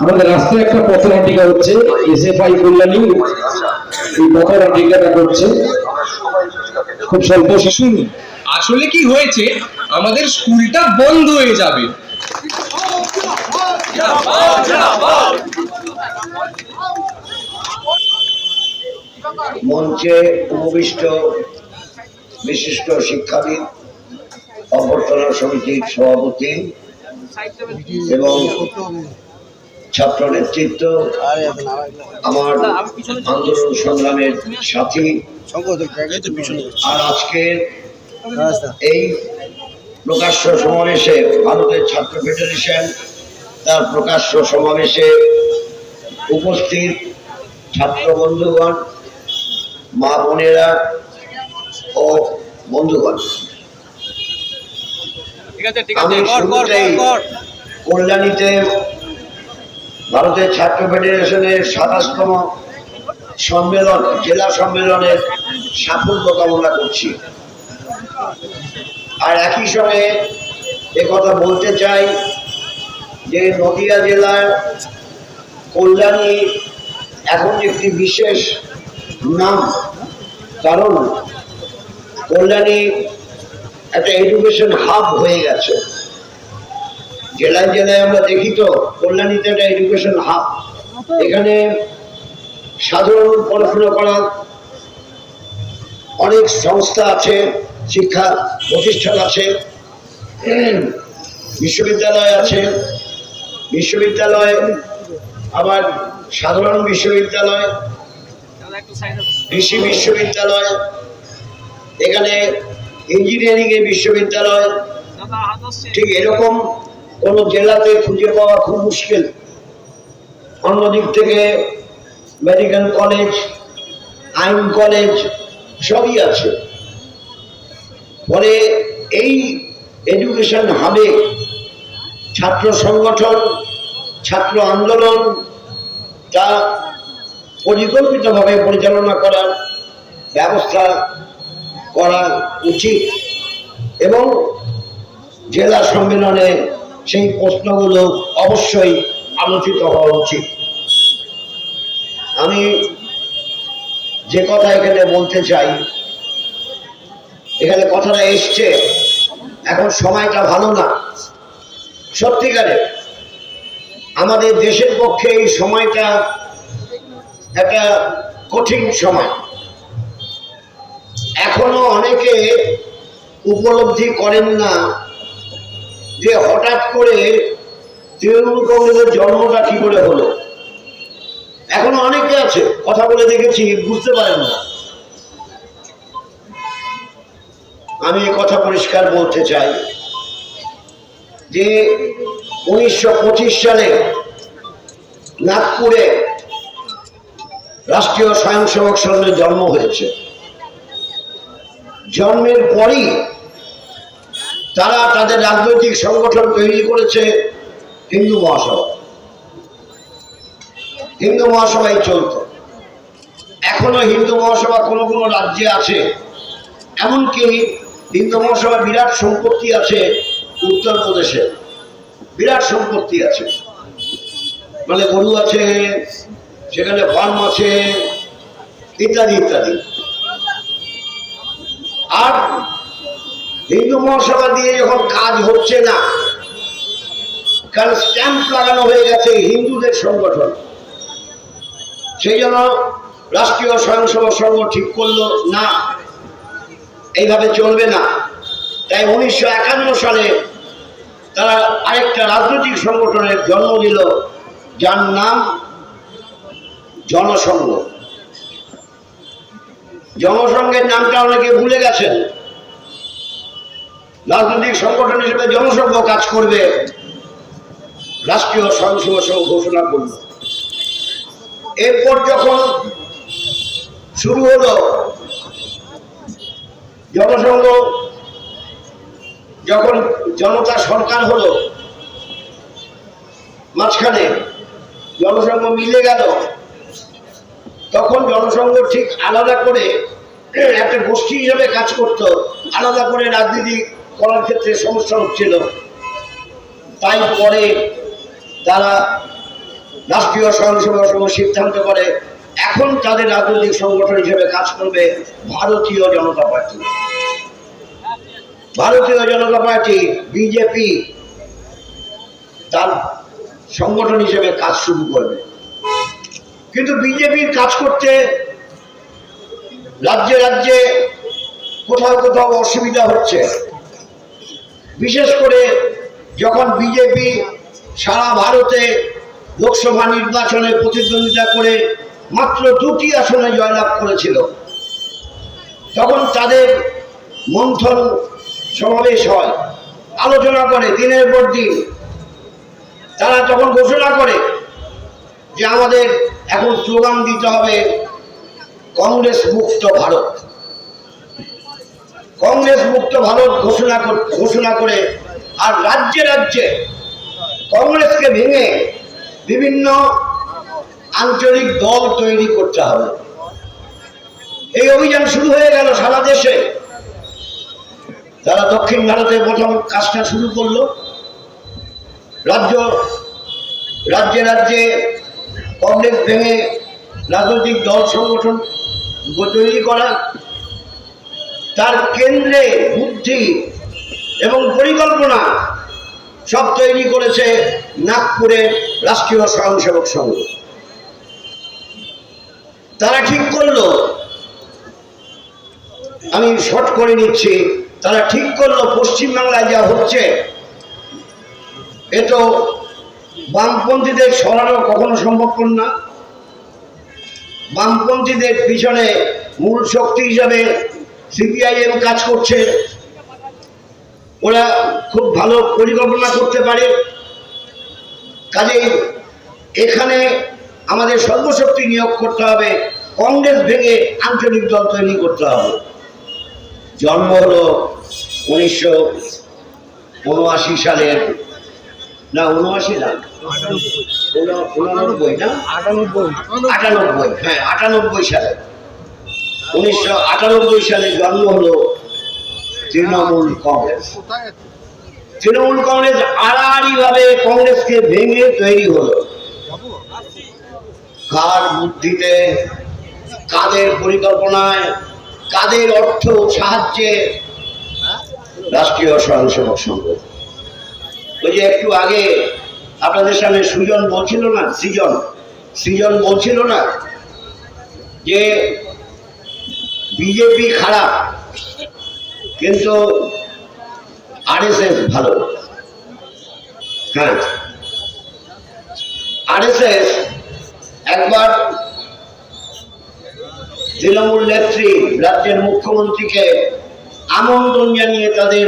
আমাদের রাস্তায় একটা পথনাটিকা হচ্ছে এসএফআই কল্যাণী। এই পথনাটিকাটা করছে। খুব স্বল্প শিশু। আসলে কি হয়েছে? আমাদের স্কুলটা বন্ধ হয়ে যাবে। মঞ্চে উপবিষ্ট বিশিষ্ট শিক্ষাবিদ, অভ্যর্থনা সমিতির সভাপতি এবং ছাত্র নেতৃত্ব, আমার আন্দোলন সংগ্রামের সাথী। আর আজকের এই প্রকাশ্য সমাবেশে ভারতের ছাত্র ফেডারেশন তার প্রকাশ্য সমাবেশে উপস্থিত ছাত্র বন্ধুগণ মা বোনেরা ও বন্ধুগণ। আমি শুরুতেই কল্যাণীতে ভারতের ছাত্র ফেডারেশনের সাতাশতম সম্মেলন জেলা সম্মেলনের সাফল্য কামনা করছি। আর একই সঙ্গে কথা বলতে চাই যে নদিয়া জেলার কল্যাণী এখন একটি বিশেষ নাম, কারণ কল্যাণী একটা এডুকেশন হাব হয়ে গেছে। জেলায় জেলায় আমরা দেখি তো, কল্যাণীতে একটা এডুকেশন হাব এখানে সাধারণ পড়াশোনা করার অনেক সংস্থা আছে, শিক্ষা প্রতিষ্ঠান আছে, বিশ্ববিদ্যালয় আছে। বিশ্ববিদ্যালয়, আবার সাধারণ বিশ্ববিদ্যালয় কৃষি বিশ্ববিদ্যালয়, এখানে ইঞ্জিনিয়ারিং এর বিশ্ববিদ্যালয়, ঠিক এরকম কোন জেলাতে খুঁজে পাওয়া খুব মুশকিল। অন্যদিক থেকে মেডিকেল কলেজ আইন কলেজ সবই আছে। ফলে এই এডুকেশন হাবে ছাত্র সংগঠন, ছাত্র আন্দোলন তা পরিকল্পিতভাবে পরিচালনা করার ব্যবস্থা করা উচিত এবং জেলা সম্মেলনে সেই প্রশ্নগুলো অবশ্যই আলোচিত হওয়া উচিত। আমি যে কথা এখানে বলতে চাই, এখানে কথাটা এসছে, এখন সময়টা ভালো না। সত্যিকারে আমাদের দেশের পক্ষে এই সময়টা একটা কঠিন সময়। এখনও অনেকে উপলব্ধি করেন না যে হঠাৎ করে তৃণমূল কংগ্রেসের জন্মটা কি করে হলো। এখনও অনেকে আছে, কথা বলে দেখেছি, বুঝতে পারেন না। আমি কথা পরিষ্কার বলতে চাই যে উনিশশো পঁচিশ সালে নাগপুরে রাষ্ট্রীয় স্বয়ংসেবক সংঘের জন্ম হয়েছে। জন্মের পরই তারা তাদের রাজনৈতিক সংগঠন তৈরি করেছে হিন্দু মহাসভা। হিন্দু মহাসভাই চলত। এখনও হিন্দু মহাসভা কোনো কোনো রাজ্যে আছে। এমনকি হিন্দু মহাসভা বিরাট সম্পত্তি আছে উত্তরপ্রদেশে বিরাট সম্পত্তি আছে। মানে গরু আছে সেখানে ফার্ম আছে ইত্যাদি ইত্যাদি। আর হিন্দু মহাসভা দিয়ে যখন কাজ হচ্ছে না কারণ স্ট্যাম্প লাগানো হয়ে গেছে হিন্দুদের সংগঠন। সেই জন্য রাষ্ট্রীয় স্বয়ংসেবক সংঘ ঠিক করল না, এইভাবে চলবে না। তাই উনিশশো একান্ন সালে তারা আরেকটা রাজনৈতিক সংগঠনের জন্ম দিল, যার নাম জনসংঘ। জনসংঘের নামটা অনেকে ভুলে গেছেন। রাজনৈতিক সংগঠন হিসেবে জনসংঘ কাজ করবে। রাষ্ট্রীয় স্বয়ংসেবক সংঘ ঘোষণা করল। এরপর যখন শুরু হলো, জনসংঘ যখন জনতা সরকার হলো, মাঝখানে জনসংঘ মিলে গেল। তখন জনসংঘ ঠিক আলাদা করে একটা গোষ্ঠী হিসেবে কাজ করত, আলাদা করে রাজনীতি করার ক্ষেত্রে সমস্যা হচ্ছিল। তাই পরে তারা রাষ্ট্রীয় স্বয়ংসেবক সংঘ সিদ্ধান্ত করে, এখন তাদের রাজনৈতিক সংগঠন হিসেবে কাজ করবে ভারতীয় জনতা পার্টি। ভারতীয় জনতা পার্টি, বিজেপি তার সংগঠন হিসেবে কাজ শুরু করবে। কিন্তু বিজেপির কাজ করতে রাজ্যে রাজ্যে কোথাও কোথাও অসুবিধা হচ্ছে। বিশেষ করে যখন বিজেপি সারা ভারতে লোকসভা নির্বাচনে প্রতিদ্বন্দ্বিতা করে মাত্র দুটি আসনে জয়লাভ করেছিল, তখন তাদের মন্থন সমাবেশ হয়, আলোচনা করে, দিনের পর দিন। তারা তখন ঘোষণা করে যে আমাদের এখন স্লোগান দিতে হবে, কংগ্রেস মুক্ত ভারত। কংগ্রেস মুক্ত ভারত ঘোষণা ঘোষণা করে আর রাজ্যে রাজ্যে কংগ্রেসকে ভেঙে বিভিন্ন আঞ্চলিক দল তৈরি করতে হবে। এই অভিযান শুরু হয়ে গেল সারা দেশে। তারা দক্ষিণ ভারতে প্রথম কাজটা শুরু করল, রাজ্য, রাজ্যে রাজ্যে কংগ্রেস ভেঙে রাজনৈতিক দল সংগঠন তৈরি করা, তার কেন্দ্রে বুদ্ধি এবং পরিকল্পনা সব তৈরি করেছে নাগপুরের রাষ্ট্রীয় স্বয়ংসেবক সংঘ। তারা ঠিক করল, আমি শর্ট করে নিচ্ছি, তারা ঠিক করল পশ্চিমবাংলায় যা হচ্ছে, এ তো বামপন্থীদের সরানো কখনো সম্ভবপর না। বামপন্থীদের পিছনে মূল শক্তি হিসাবে সিপিআইএম কাজ করছে। ওরা খুব ভালো পরিকল্পনা করতে পারে। কাজেই এখানে আমাদের সর্বশক্তি নিয়োগ করতে হবে। কংগ্রেস ভেঙে আঞ্চলিক দল তৈরি করতে হবে। জন্ম হলো উনিশশো উনআশি সালের না উনআশি উন- উনানব্বই না? আটানব্বই। আটানব্বই হ্যাঁ আটানব্বই সালে। উনিশশো আটানব্বই সালে জন্ম হলো তৃণমূল কংগ্রেস। তৃণমূল কংগ্রেস আড়াআড়ি ভাবে কংগ্রেসকে ভেঙে তৈরি হলো। কার বুদ্ধিতে কাদের পরিকল্পনায় কাদের অর্থ সাহায্যে রাষ্ট্রীয় স্বয়ংসেবক সংঘ ওই যে একটু আগে আপনাদের সামনে সুজন বলছিল না, সৃজন? সৃজন বলছিল না যে বিজেপি খারাপ, কিন্তু আরএসএস ভালো। হ্যাঁ। আরএসএস একবার তৃণমূল নেত্রী, রাজ্যের মুখ্যমন্ত্রীকে আমন্ত্রণ জানিয়ে তাদের